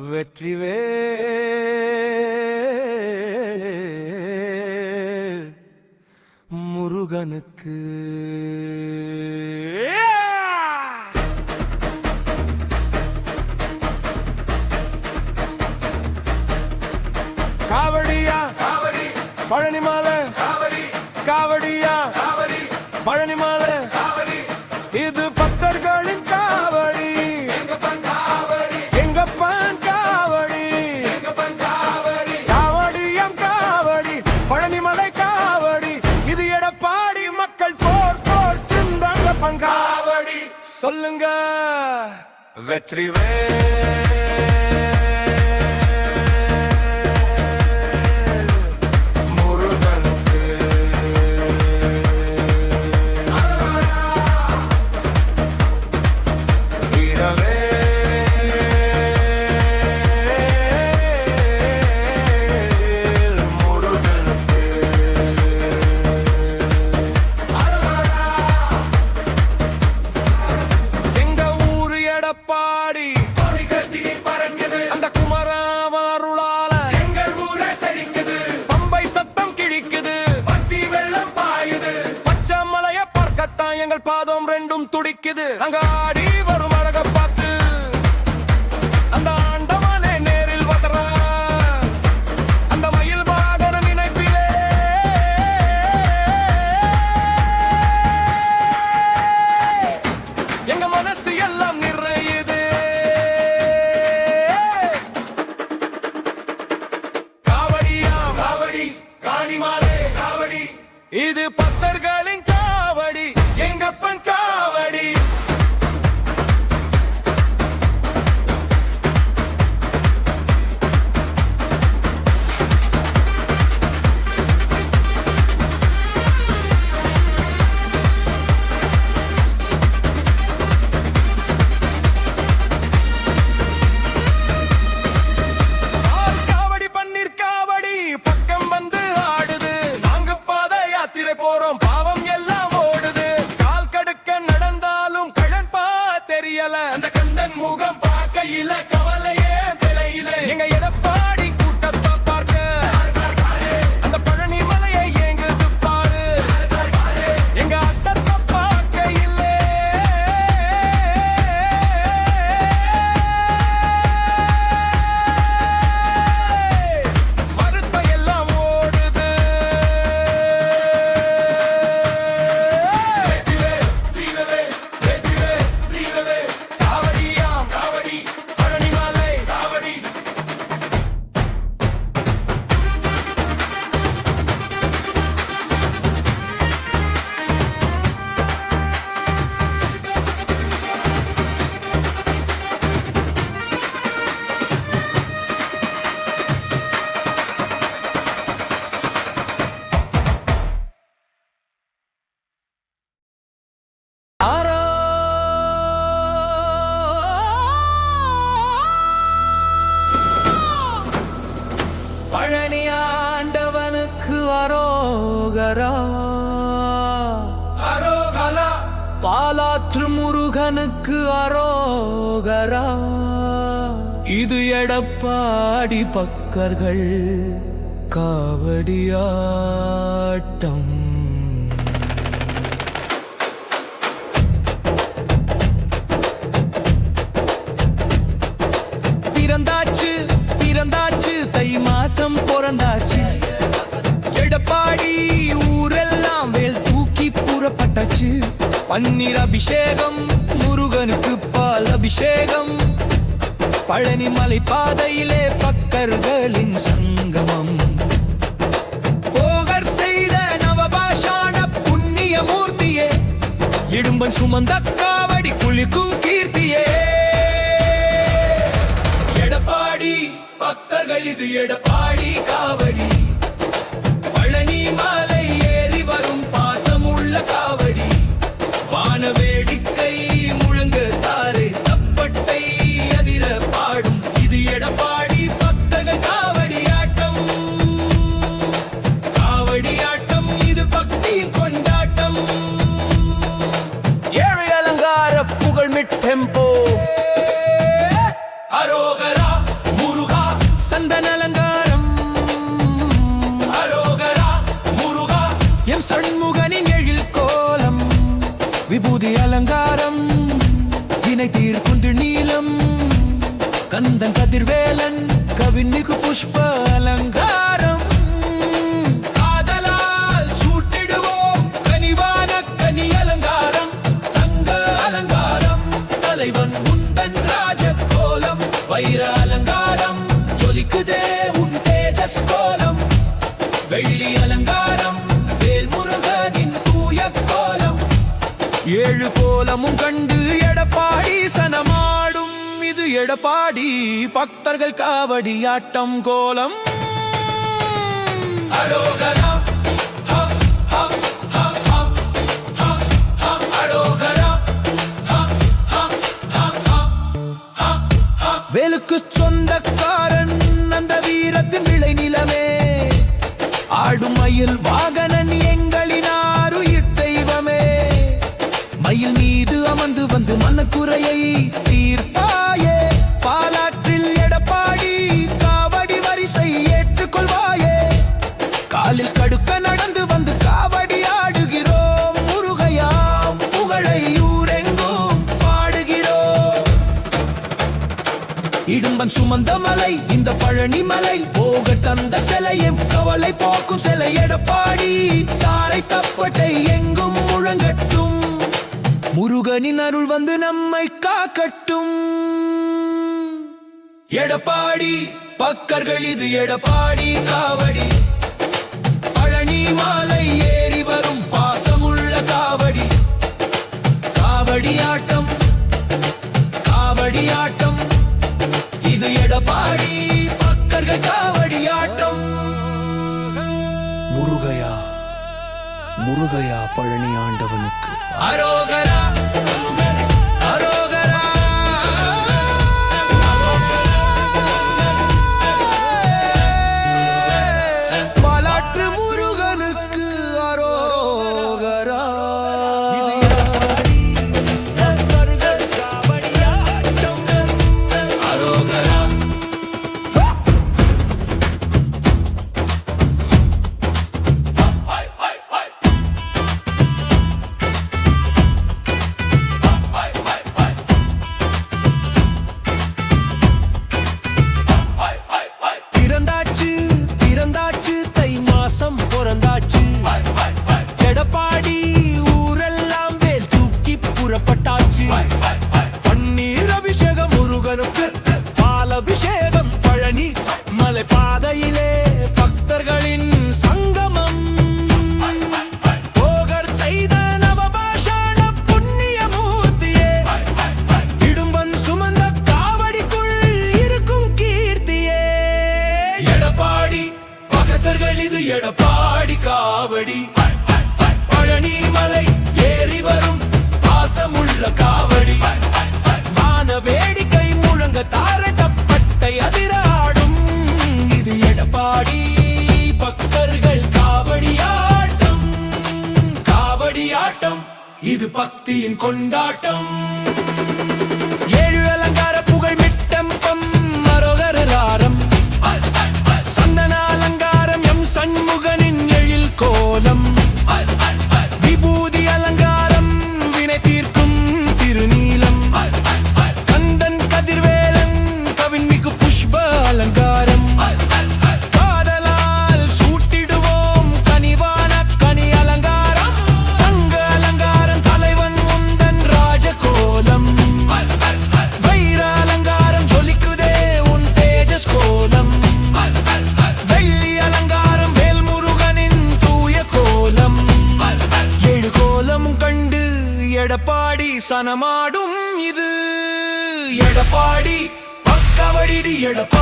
சக்திவே வெற்றிவே முருகனுக்கு. காவடியா? காவடி. பழனிமாலை? காவடி. nga vetri vetë பறக்குது அந்த குமராவருளால எங்கள் ஊரே செழிக்குது. பம்பை சத்தம் கிழிக்குது. பத்தி வெள்ளம் பாயுது. பச்சை மலைய பார்க்கத்தான் எங்கள் பாதம் ரெண்டும் துடிக்குது. அங்க இது பக்தர்களின் காவடி. முடியல. அந்த கந்தன் முகம் பாலாற்று முருகனுக்கு அரோகரா. இது எடப்பாடி பக்கர்கள் காவடியாட்டம். பிறந்தாச்சு பிறந்தாச்சு தை மாசம் பிறந்தாச்சு. எடப்பாடி ஊரெல்லாம் வேல் தூக்கி புறப்பட்டாச்சு. பன்னீர் அபிஷேகம் முருகனுக்கு பால் அபிஷேகம். பழனி மலை பாதையிலே பக்கர்களின் சங்கமம். போகர் செய்த நவபாஷான புண்ணிய மூர்த்தியே இடும்பன் சுமந்த காவடி குளிக்கும் கீர்த்தியே. எடப்பாடி பக்தர்கள் இது எடப்பாடி காவடி. இது பக்தி டெம்போ அரோகரா முருகா சந்தன அலங்காரம் அரோகரா முருகா எம் சண்முகனின் எழில் கோலம். விபூதி அலங்காரம் வினை தீர்க்குந்து நீலம். கந்தன் கதிர்வேலன் கவின்மிகு புஷ்ப அலங்காரம். வைர அலங்காரம். ஜொலிக்குதே உன் தேஜஸ் கோலம். வெள்ளி அலங்காரம் வேல் முருகனின் தூய கோலம். ஏழு கோலமும் கண்டு எடப்பாடி சனமாடும். இது எடப்பாடி பக்தர்கள் காவடி ஆட்டம் கோலம். அரோகரா வந்து குறையை தீர்ப்பாயே பாலாற்றில் எடப்பாடி காவடி வரிசை ஏற்றுக்கொள்வாயே. காலில் கடுக்க நடந்து வந்து காவடி ஆடுகிறோம். முருகையாம் புகழை ஊரெங்கும் பாடுகிறோம். இடும்பன் சுமந்த மலை இந்த பழனி மலை போக தந்த சிலையும் கவலை போக்கும் சிலை. எடப்பாடி தாரை தப்பட்டை எங்கும் முழங்கட்டும். முருகனின் அருள் வந்து நம்மை காக்கட்டும். எடப்பாடி பக்கர்கள் இது எடப்பாடி காவடி. பழனி மாலை ஏறி வரும் பாசமுள்ள காவடி. காவடி ஆட்டம் காவடி ஆட்டம். இது எடப்பாடி பக்கர்கள் காவடி ஆட்டம். முருகையா. முருகையா பழனி ஆண்டவனுக்கு. அரோகரா. அபிஷேகம் பழனி மலை பாதையிலே பக்தர்களின் சங்கமம். போகர் செய்த நவபாஷாண புண்ணிய மூர்த்தியே இடும்பன் சுமந்த காவடிக்குள் இருக்கும் கீர்த்தியே. எடப்பாடி பகத்தர்கள் இது எடப்பாடி காவடி. பழனி மலை ஏறி வரும் பாசமுள்ள காவடி. வான வேடிக்கை முழங்க தாரை இது பக்தியின் கொண்டாட்டம். சனமாடும் இது. எடப்பாடி பக்கவடி எடப்பாடி